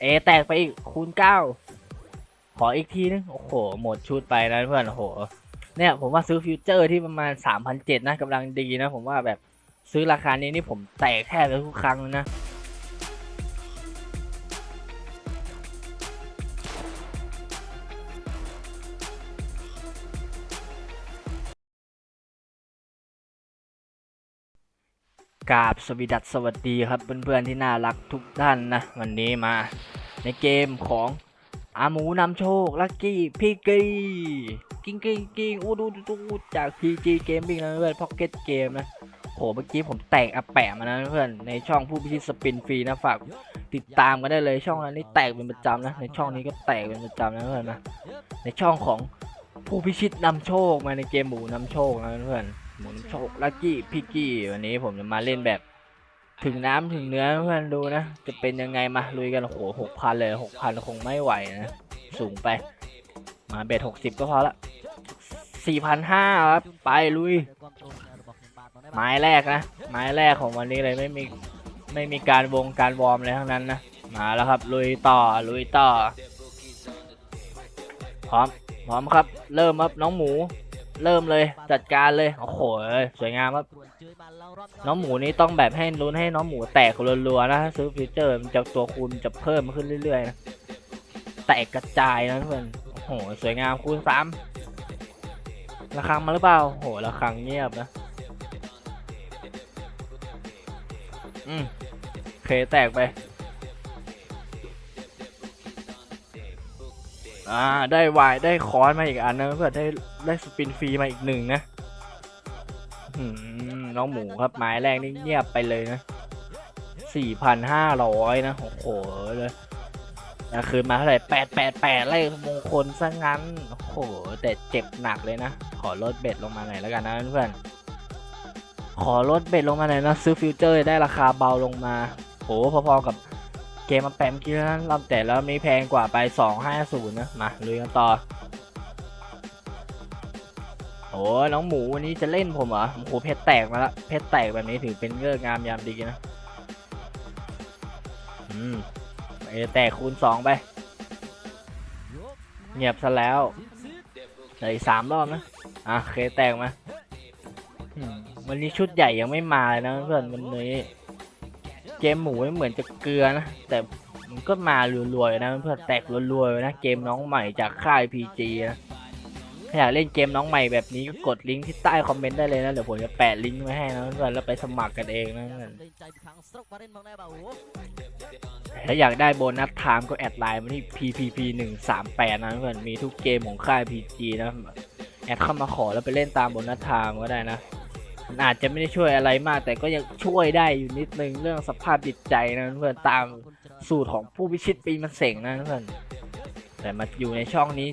เอแตกไปอีกคูณเก้าขออีกทีนึง โอ้โห หมดชุดไปนะเพื่อน โอ้โห เนี่ยผมว่าซื้อฟิวเจอร์ที่ประมาณสามพันเจ็ดนะกำลังดีนะ ผมว่าแบบซื้อราคานี้นี่ผมแตกแทบจะทุกครั้งเลยนะ กราบสวีดัสสวัสดีครับ เพื่อนๆที่น่ารักทุกท่านนะ วันนี้มาในเกมของอาหมูนำโชค ลักกี้พี่กีกิ้งกิ้งกิ้งอู้ดูดูจาก PG Gaming นะเพื่อนพ็อกเก็ตเกมนะโหเมื่อกี้ผมแตกอาแปะมานะเพื่อนในช่องผู้พิชิตสปินฟรีนะฝากติดตามกันได้เลยช่องนั้นนี่แตกเป็นประจำนะ ในช่องนี้ก็แตกเป็นประจำนะเพื่อนนะในช่องของผู้พิชิตนำโชคมาในเกมหมูนำโชคนะเพื่อน หมูนโชคลักกี้พี่กี้วันนี้ผมจะมาเล่นแบบ ถึงน้ำถึงเนื้อเพื่อนดูนะ จะเป็นยังไงมาลุยกันโอ้โหหกพันเลยหกพันคงไม่ไหวนะ สูงไป มาเบ็ดหกสิบก็พอละสี่พันห้าครับ ไปลุย ไม้แรกนะ ไม้แรกของวันนี้เลยไม่มีไม่มีการวงการวอร์มอะไรทั้งนั้นนะ มาแล้วครับ ลุยต่อลุยต่อ พร้อมพร้อมครับ เริ่มครับน้องหมู เริ่มเลยจัดการเลยโอ้โหสวยงามครับน้องหมูนี่ต้องแบบให้ลุ้นให้น้องหมูแตกรัวๆนะถ้าซื้อฟิวเจอร์มันจะตัวคูณจะเพิ่มขึ้นเรื่อยๆนะแตกกระจายนะเพื่อนโอ้โหสวยงามคูณสามระฆังมาหรือเปล่าโอ้โหระฆังเงียบนะอืมเคแตกไป อ่า ได้วายได้คอนมาอีกอันนะเพื่อนได้ได้สปินฟรีมาอีกหนึ่งนะน้องหมูครับไม้แรกนี่เงียบไปเลยนะสี่พันห้าร้อยนะ โอ้โหเลยนะคืนมาเท่าไหร่แปดแปดแปดไล่มงคลซะงั้น โอ้โห แต่เจ็บหนักเลยนะ ขอลดเบ็ดลงมาหน่อยแล้วกันนะเพื่อน ขอลดเบ็ดลงมาหน่อยนะ ซื้อฟิวเจอร์ได้ราคาเบาลงมาโหพอๆกับ เกมมาแปมกี้นั้นรอบแต่แล้วนี้แพงกว่าไปสองห้าศูนย์นะ มาลุยกันต่อ โอ้น้องหมูวันนี้จะเล่นผมเหรอ โอ้โหเพชรแตกมาละ เพชรแตกแบบนี้ถือเป็นเลิกงามยามดีนะ อืมเอแตกคูณสองไป เงียบซะแล้วเหลืออีกสามรอบนะ อะเคแตกมาอืมวันนี้ชุดใหญ่ยังไม่มาเลยนะเพื่อนวันนี้ เกมหมูไม่เหมือนจะเกลือนะ แต่มันก็มารัวๆนะเพื่อนแตกรัวๆนะเกมน้องใหม่จากค่าย PG นะถ้าอยากเล่นเกมน้องใหม่แบบนี้ก็กดลิงก์ที่ใต้คอมเมนต์ได้เลยนะเดี๋ยวผมจะแปะลิงก์ไว้ให้นะเพื่อนแล้วไปสมัครกันเองนะเพื่อนถ้าอยากได้โบนัสไทม์ก็แอดไลน์มาที่ PPP 1 3 8นะเพื่อนมีทุกเกมของค่าย PG นะแอดเข้ามาขอแล้วไปเล่นตามโบนัสไทม์ก็ได้นะ มันอาจจะไม่ได้ช่วยอะไรมาก แต่ก็ยังช่วยได้อยู่นิดนึงเรื่องสภาพจิตใจนะเพื่อนตามสูตรของผู้พิชิตปีมันเสงนะเพื่อนแต่มาอยู่ในช่องนี้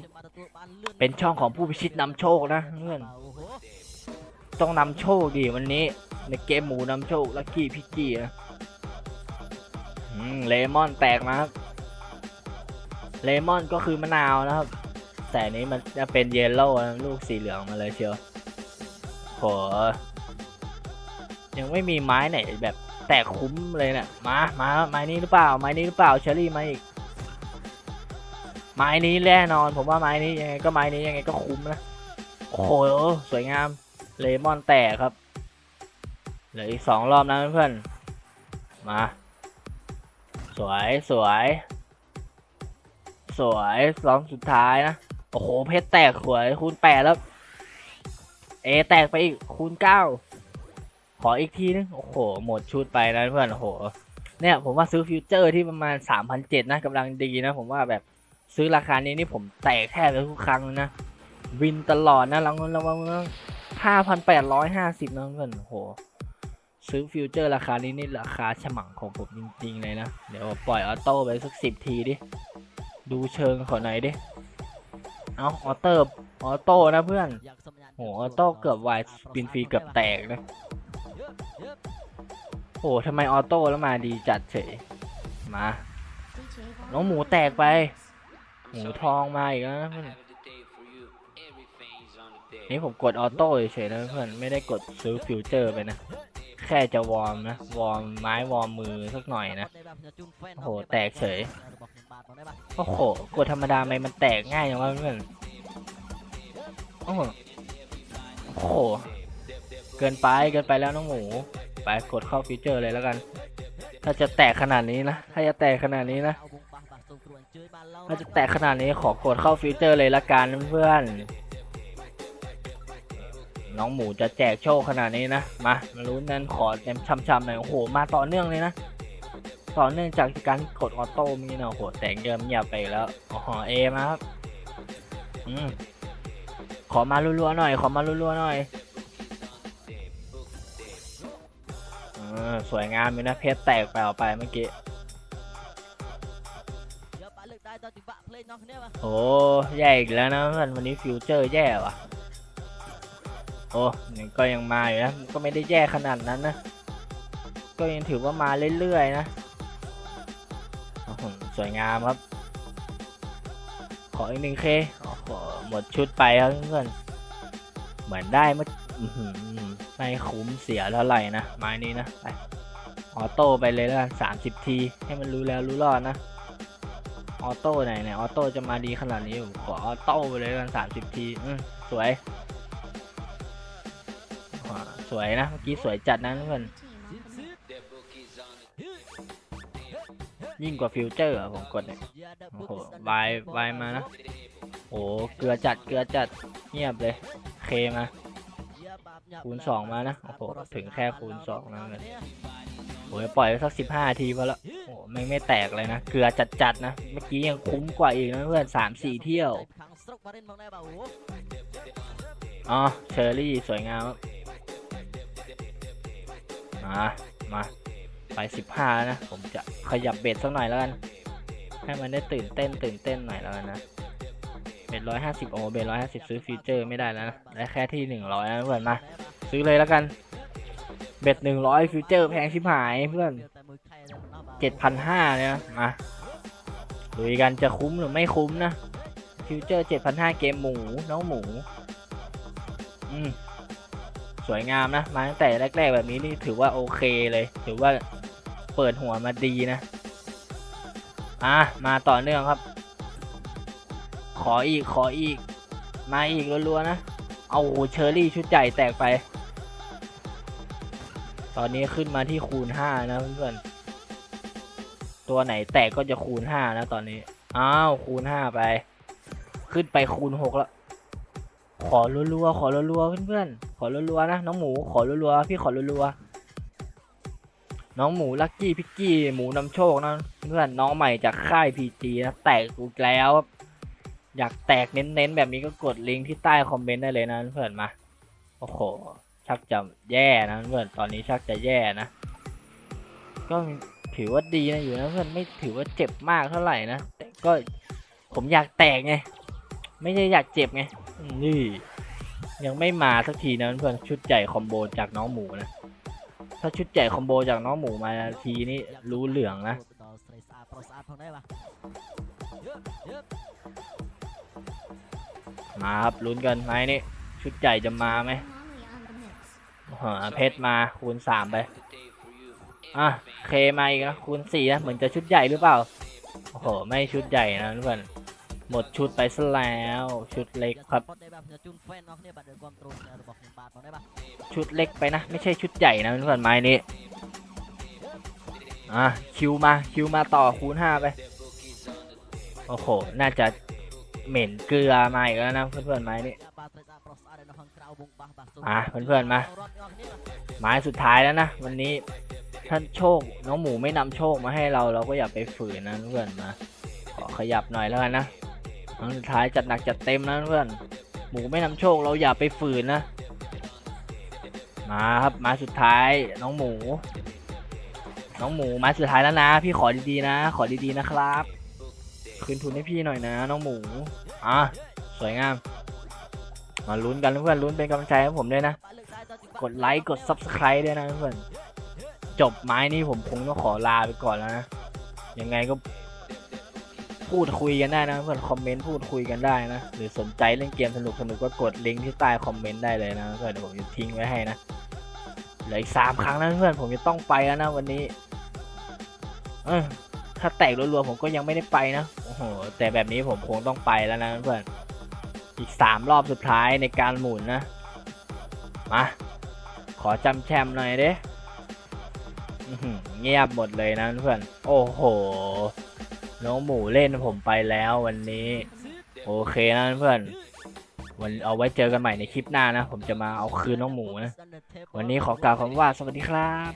เป็นช่องของผู้พิชิตนำโชคนะเพื่อนต้องนำโชคดีวันนี้ ในเกมหมูนำโชคลักกี้พิกกี้นะเลมอนแตกมาครับเลมอนก็คือมะนาวนะครับ แต่นี้มันจะเป็นเยลโล่ลูกสีเหลืองมาเลยเชียวโห ยังไม่มีไม้ไหนแบบแตกคุ้มเลยเนะี่ยมามาไม้นี้หรือเปล่า ไม้นี้หรือเปล่าเชอรี่มาอีก ไม้นี้แน่นอน ผมว่าไม้นี้ยังไงก็ไม้นี้ยังไงก็คุ้มนะโอ้โหสวยงามเลมอนแตกครับเหลืออีกสองรอบนะเพื่อนมา สวยสวย สวยรอบสุดท้ายนะ โอ้โหเพชรแตกสวยคูณแปดแล้ว เอแตกไปอีกคูณเก้า ขออีกทีนึง โอ้โห หมดชุดไปนะเพื่อน โอ้โห เนี่ยผมว่าซื้อฟิวเจอร์ที่ประมาณสามพันเจ็ดนะกำลังดีนะ ผมว่าแบบซื้อราคานี้นี่ผมแตกแทบจะทุกครั้งนะ วินตลอดนะระวังระวังห้าพันแปดร้อยห้าสิบนะเพื่อน โอ้โห ซื้อฟิวเจอร์ราคานี้นี่ราคาฉมังของผมจริงๆเลยนะ เดี๋ยวปล่อยออโต้ไปสักสิบทีดิ ดูเชิงขอหน่อยดิ เอาออโต้ออโต้นะเพื่อนโหออโต้เกือบวายสปินฟรีเกือบแตกนะ โหทำไมออโต้แล้วมาดีจัดเฉย มาน้องหมูแตกไป หมูทองมาอีกแล้วนะเพื่อนนี่ผมกดออโต้เฉยๆนะเพื่อนไม่ได้กดซื้อฟิวเจอร์ไปนะ แค่จะวอร์มนะ วอร์มไม้วอร์มมือสักหน่อยนะ โอ้โห แตกเฉย โอ้โห กดธรรมดาไหมมันแตกง่ายอย่างว่าเพื่อน โอ้โหโอ้โห เกินไปเกินไปแล้วน้องหมู ไปกดเข้าฟีเจอร์เลยแล้วกัน ถ้าจะแตกขนาดนี้นะ ถ้าจะแตกขนาดนี้นะถ้าจะแตกขนาดนี้ขอกดเข้าฟีเจอร์เลยละกันเพื่อนน้องหมูจะแจกโชคขนาดนี้นะ มามาลุ้นกันขอเต็มช่ำๆหน่อยโอ้โห มาต่อเนื่องเลยนะ ต่อเนื่องจากการกดออโต้มีนะโอ้โหแสงเยิมเงียบไปแล้วอ๋อเอมาครับ อืมขอมารัวๆหน่อย ขอมารัวๆหน่อย เออสวยงามอยู่นะเพชรแตกไปออกไปเมื่อกี้โอ้แย่อีกแล้วนะเพื่อนวันนี้ฟิวเจอร์แย่ว่ะ โอ้นี่ก็ยังมาอยู่นะก็ไม่ได้แย่ขนาดนั้นนะ ก็ยังถือว่ามาเรื่อยๆนะสวยงามครับ ขออีกหนึ่งเคโอ้โหหมดชุดไปครับเพื่อนเหมือนได้เมื่อ ไม่คุ้มเสียเท่าไหร่นะไม้นี้นะไปออโต้ไปเลยแล้วกันสามสิบที ให้มันรู้แล้วรู้รอดนะ ออโต้ไหนเนี่ยออโต้จะมาดีขนาดนี้ผมขอออโต้ไปเลยกันสามสิบทีอืมสวย สวยนะ เมื่อกี้สวยจัดนะเพื่อนยิ่งกว่าฟิวเจอร์ผมกดเนี่ยโอ้โหวายวายมานะ โอ้เกลือจัดเกลือจัดเงียบเลย เคมา คูณสองมานะ โอ้โห ถึงแค่คูณสองนะเพื่อนโอ้ยปล่อยไปสักสิบห้าทีพอละโอ้ไม่ไม่แตกเลยนะ เกลือจัดๆนะ เมื่อกี้ยังคุ้มกว่าอีกนะเพื่อนสามสี่เที่ยว อ๋อ เชอร์รี่สวยงามครับมา มา ไปสิบห้านะ ผมจะขยับเบ็ดสักหน่อยแล้วกัน ให้มันได้ตื่นเต้นตื่นเต้นหน่อยแล้วกันนะ เบ็ดร้อยห้าสิบโอเบ็ดร้อยห้าสิบซื้อฟีเจอร์ไม่ได้แล้วนะได้แค่ที่หนึ่งร้อยนะเพื่อนมาซื้อเลยแล้วกันเบ็ดหนึ่งร้อยฟีเจอร์แพงชิบหายเพื่อนเจ็ดพันห้าเลยนะมาดูกันจะคุ้มหรือไม่คุ้มนะฟิวเจอร์เจ็ดพันห้าเกมหมูน้องหมู อืมสวยงามนะ มาตั้งแต่แรก ๆ แบบนี้นี่ถือว่าโอเคเลย ถือว่าเปิดหัวมาดีนะ อะ มาต่อเนื่องครับ ขออีกขออีก มาอีกรัวๆนะ เอาเชอร์รี่ชุดใหญ่แตกไป ตอนนี้ขึ้นมาที่คูณห้านะเพื่อนๆตัวไหนแตกก็จะคูณห้านะตอนนี้ อ้าว คูณห้าไป ขึ้นไปคูณหกแล้ว ขอรัวๆขอรัวๆเพื่อนๆ ขอรัวๆนะน้องหมู ขอรัวๆพี่ขอรัวๆน้องหมูลักกี้พิกกี้หมูนำโชคนะเพื่อนน้องใหม่จากค่ายพีจีนะแตกอีกแล้วครับ อยากแตกเน้นๆ แบบนี้ก็กดลิงก์ที่ใต้คอมเมนต์ได้เลยนะเพื่อนมา โอ้โห ชักจะแย่นะเพื่อน ตอนนี้ชักจะแย่นะ ก็ถือว่าดีนะอยู่นะเพื่อน ไม่ถือว่าเจ็บมากเท่าไหร่นะ แต่ก็ผมอยากแตกไง ไม่ใช่อยากเจ็บไง นี่ ยังไม่มาสักทีนะเพื่อน ชุดใหญ่คอมโบจากน้องหมูนะ ถ้าชุดใหญ่คอมโบจากน้องหมูมาทีนี้รู้เหลืองนะ มาครับลุ้นกันไหมนี่ชุดใหญ่จะมาไหมหาเพชรมาคูณสามไปอะเคมาอีกนะคูณสี่นะเหมือนจะชุดใหญ่หรือเปล่าโอ้โหไม่ชุดใหญ่นะเพื่อนหมดชุดไปซะแล้วชุดเล็กครับ ชุดเล็กไปนะ ไม่ใช่ชุดใหญ่นะเพื่อนไม้นี้อะคิวมาคิวมาต่อคูณห้าไปโอ้โหน่าจะ เหม็นเกลือมาอีกแล้วนะเพื่อนๆไม้นี้อะเพื่อนๆมาไม้สุดท้ายแล้วนะวันนี้ท่านโชคน้องหมูไม่นำโชคมาให้เราเราก็อย่าไปฝืนนะเพื่อนมาขอขยับหน่อยแล้วกันนะครั้งสุดท้ายจัดหนักจัดเต็มนะเพื่อนหมูไม่นำโชคเราอย่าไปฝืนนะมาครับมาสุดท้ายน้องหมู น้องหมูมาสุดท้ายแล้วนะ พี่ขอดีๆนะ ขอดีๆนะครับ คืนทุนให้พี่หน่อยนะ น้องหมู อะ สวยงาม มาลุ้นกันเพื่อนลุ้นเป็นกำลังใจให้ผมด้วยนะ กดไลค์กด subscribe ด้วยนะเพื่อน จบไม้นี้ผมคงต้องขอลาไปก่อนแล้วนะ ยังไงก็ พูดคุยกันได้นะเพื่อนคอมเมนต์พูดคุยกันได้นะ หรือสนใจเล่นเกมสนุกสนุกก็กดลิงก์ที่ใต้คอมเมนต์ได้เลยนะเพื่อนเดี๋ยวผมจะทิ้งไว้ให้นะ เหลืออีกสามครั้งนะเพื่อนผมจะต้องไปแล้วนะวันนี้ เออถ้าแตกรัวๆผมก็ยังไม่ได้ไปนะ โอ้แต่แบบนี้ผมคงต้องไปแล้วนะเพื่อน อีกสามรอบสุดท้ายในการหมุนนะ มา ขอจำแชมป์หน่อยเด้เงียบหมดเลยนะเพื่อน โอ้โห น้องหมูเล่นผมไปแล้ววันนี้ โอเคนะเพื่อน วันเอาไว้เจอกันใหม่ในคลิปหน้านะ ผมจะมาเอาคืนน้องหมูนะ วันนี้ขอกล่าวคำว่าสวัสดีครับ